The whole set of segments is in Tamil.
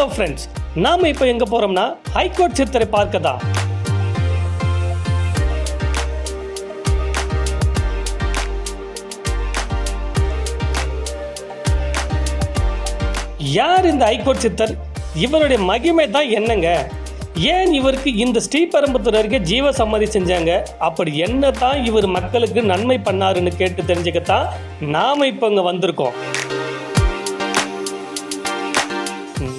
ஹலோ ஃப்ரெண்ட்ஸ் நாம இப்போ எங்க போறோம்னா ஹைகோர்ட் சித்தரை பார்க்க தான் யார் இந்த ஹைகோர்ட் சித்தர்? இவருடைய மகிமை தான் என்னங்க? ஏன் இவருக்கு இந்த ஸ்ரீபெரும்புத்தூர் அருகே ஜீவ சம்மதி செஞ்சாங்க? அப்படி என்ன தான் இவர் மக்களுக்கு நன்மை பண்ணாருன்னு கேட்டு தெரிஞ்சுக்கத்தான் நாம இப்போ இங்க வந்திருக்கோம்.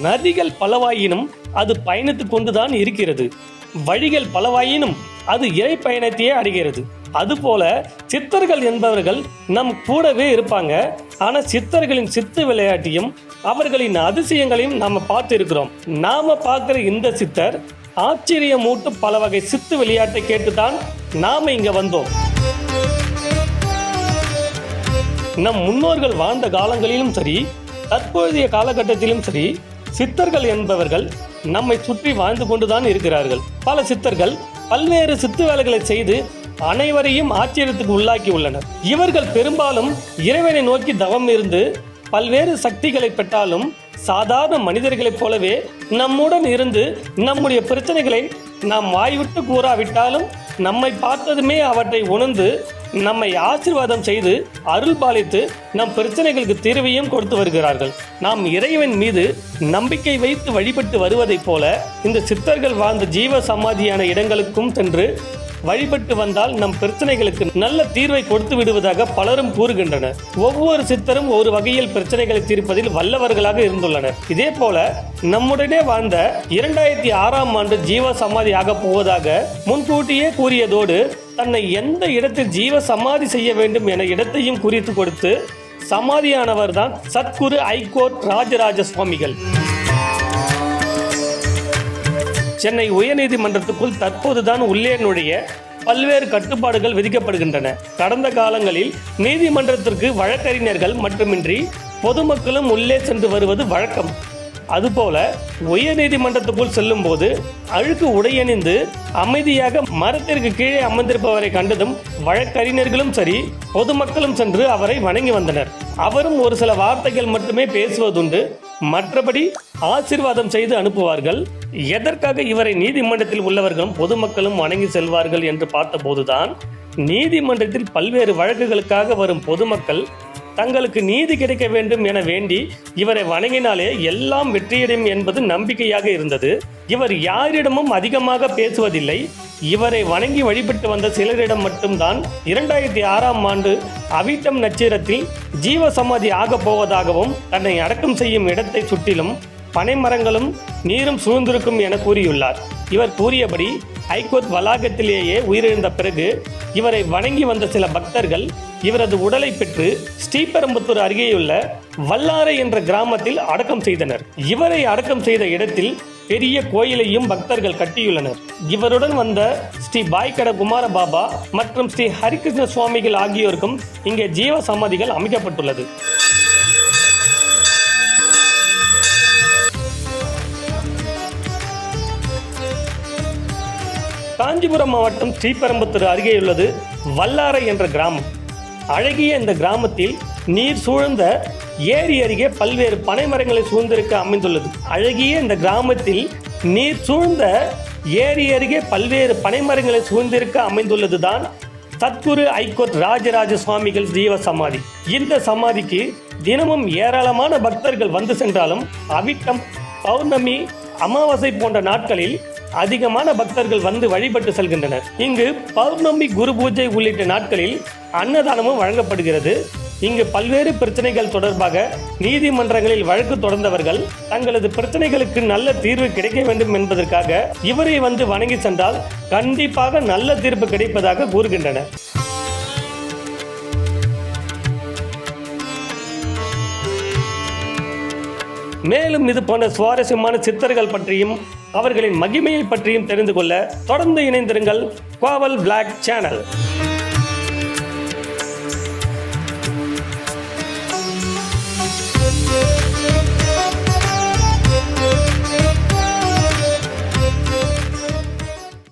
நதிகள் பலவாயினும் அது பயணித்து கொண்டுதான் இருக்கிறது. வழிகள் பலவாயினும் அது இறை பயணத்தையே அடைகிறது. அதுபோல சித்தர்கள் என்பவர்கள் நம் கூடவே இருப்பாங்க. ஆனா சித்தர்களின் சித்து விளையாட்டையும் அவர்களின் அதிசயங்களையும் நாம பார்த்து இருக்கிறோம் நாம பார்க்கிற இந்த சித்தர் ஆச்சரியமூட்டு பல வகை சித்து விளையாட்டை கேட்டுதான் நாம இங்க வந்தோம். நம் முன்னோர்கள் வாழ்ந்த காலங்களிலும் சரி தற்போதைய காலகட்டத்திலும் சரி சித்தர்கள் என்பவர்கள் நம்மை சுற்றி வாழ்ந்து கொண்டுதான் இருக்கிறார்கள். பல சித்தர்கள் பல்வேறு சித்து வேலைகளை செய்து அனைவரையும் ஆச்சரியத்துக்கு உள்ளாக்கி உள்ளனர். இவர்கள் பெரும்பாலும் இறைவனை நோக்கி தவம் இருந்து பல்வேறு சக்திகளை பெற்றாலும் சாதாரண மனிதர்களைப் போலவே நம்முடன் இருந்து நம்முடைய பிரச்சனைகளை நாம் வாய்விட்டு கூறாவிட்டாலும் நம்மை பார்த்ததுமே அவற்றை உணர்ந்து நம்மை ஆசிர்வாதம் செய்து அருள் பாலித்து நம் பிரச்சனைகளுக்கு தீர்வையும் கொடுத்து வருகிறார்கள். நாம் இறைவன் மீது நம்பிக்கை வைத்து வழிபட்டு வருவதைப் போல இந்த சித்தர்கள் வாழ்ந்த ஜீவ சமாதியான இடங்களுக்கும் சென்று வழிபட்டு வந்தால் நம் பிரச்சனைகளுக்கு நல்ல தீர்வை கொடுத்து விடுவதாக பலரும் கூறுகின்றனர். ஒவ்வொரு சித்தரும் ஒரு வகையில் பிரச்சனைகளை தீர்ப்பதில் வல்லவர்களாக இருந்துள்ளனர். இதே போல நம்முடனே வாழ்ந்த இரண்டாயிரத்தி ஆறாம் ஆண்டு ஜீவ சமாதி ஆக போவதாக முன்கூட்டியே கூறியதோடு தன்னை எந்த இடத்தில் ஜீவ சமாதி செய்ய வேண்டும் என இடத்தையும் குறித்து கொடுத்து சமாதியானவர் தான் சத்குரு ஐகோர்ட் ராஜராஜ சுவாமிகள். சென்னை உயர்நீதிமன்றத்துக்குள் தற்போதுதான் உள்ளே நுழைய பல்வேறு கட்டுப்பாடுகள் விதிக்கப்படுகின்றன. கடந்த காலங்களில் நீதிமன்றத்திற்கு வழக்கறிஞர்கள் மட்டுமின்றி பொதுமக்களும் உள்ளே சென்று வருவது வழக்கம். அதுபோல உயர் நீதிமன்றத்துக்குள் செல்லும் போது அழுக்கு உடையணிந்து அமைதியாக மரத்திற்கு கீழே அமர்ந்திருப்பவரை கண்டதும் வழக்கறிஞர்களும் சரி பொதுமக்களும் சென்று அவரை வணங்கி வந்தனர். அவரும் ஒரு சில வார்த்தைகள் மட்டுமே பேசுவதுண்டு. மற்றபடி ஆசீர்வாதம் செய்து அனுப்புவார்கள். எதற்காக இவரை நீதிமன்றத்தில் உள்ளவர்களும் பொதுமக்களும் வணங்கி செல்வார்கள் என்று பார்த்தபோதுதான் நீதிமன்றத்தில் பல்வேறு வழக்குகளுக்காக வரும் பொதுமக்கள் தங்களுக்கு நீதி கிடைக்க வேண்டும் என வேண்டி இவரை வணங்கினாலே எல்லாம் வெற்றியடையும் என்பது நம்பிக்கையாக இருந்தது. இவர் யாரிடமும் அதிகமாக பேசுவதில்லை. இவரை வணங்கி வழிபட்டு வந்த சிலரிடம் மட்டும்தான் இரண்டாயிரத்தி ஆறாம் ஆண்டு அவிட்டம் நட்சத்திரத்தில் ஜீவ சமாதி ஆகப் போவதாகவும் தன்னை அடக்கம் செய்யும் இடத்தை சுற்றிலும் பனைமரங்களும் நீரும் சூழ்ந்திருக்கும் என கூறியுள்ளார். இவர் கூறியபடி ஐகோர்ட் வளாகத்திலேயே உயிரிழந்த பிறகு இவரை வணங்கி வந்த சில பக்தர்கள் இவரது உடலை பெற்று ஸ்ரீபெரும்புத்தூர் அருகேயுள்ள வல்லாரை என்ற கிராமத்தில் அடக்கம் செய்தனர். இவரை அடக்கம் செய்த இடத்தில் பெரிய கோயிலையும் பக்தர்கள் கட்டியுள்ளனர். இவருடன் வந்த ஸ்ரீ பாய்கட குமார பாபா மற்றும் ஸ்ரீ ஹரிகிருஷ்ண சுவாமிகள் ஆகியோருக்கும் இங்கே ஜீவ சமாதிகள் அமைக்கப்பட்டுள்ளது. காஞ்சிபுரம் மாவட்டம் ஸ்ரீபெரும்புத்தூர் அருகேயுள்ளது வல்லாரை என்ற கிராமம். அழகிய இந்த கிராமத்தில் நீர் சூழ்ந்த ஏரி அருகே பல்வேறு பனை மரங்களை சூழ்ந்திருக்க அமைந்துள்ளது. அழகிய இந்த கிராமத்தில் நீர் சூழ்ந்த ஏரி அருகே பல்வேறு பனைமரங்களை சூழ்ந்திருக்க அமைந்துள்ளது தான் சத்குரு ஐகோர்ட் ராஜராஜ சுவாமிகள் ஜீவ சமாதி. இந்த சமாதிக்கு தினமும் ஏராளமான பக்தர்கள் வந்து சென்றாலும் அவிட்டம் பௌர்ணமி அமாவாசை போன்ற நாட்களில் அதிகமான பக்தர்கள் வந்து வழிபட்டு செல்கின்றனர். இங்கு பௌர்ணமி குரு பூஜை உள்ளிட்ட நாட்களில் அன்னதானமும் வழங்கப்படுகிறது. இங்கு பல்வேறு பிரச்சனைகள் தொடர்பாக நீதிமன்றங்களில் வழக்கு தொடர்ந்தவர்கள் தங்களது பிரச்சனைகளுக்கு நல்ல தீர்வு கிடைக்க வேண்டும் என்பதற்காக இவரை வந்து வணங்கி சென்றால் கண்டிப்பாக நல்ல தீர்ப்பு கிடைப்பதாக கூறுகின்றனர். மேலும் இது போன்ற சுவாரஸ்யமான சித்தர்கள் பற்றியும் அவர்களின் மகிமையை பற்றியும் தெரிந்து கொள்ள தொடர்ந்து இணைந்திருங்கள் கோவல் பிளாக் சேனல்.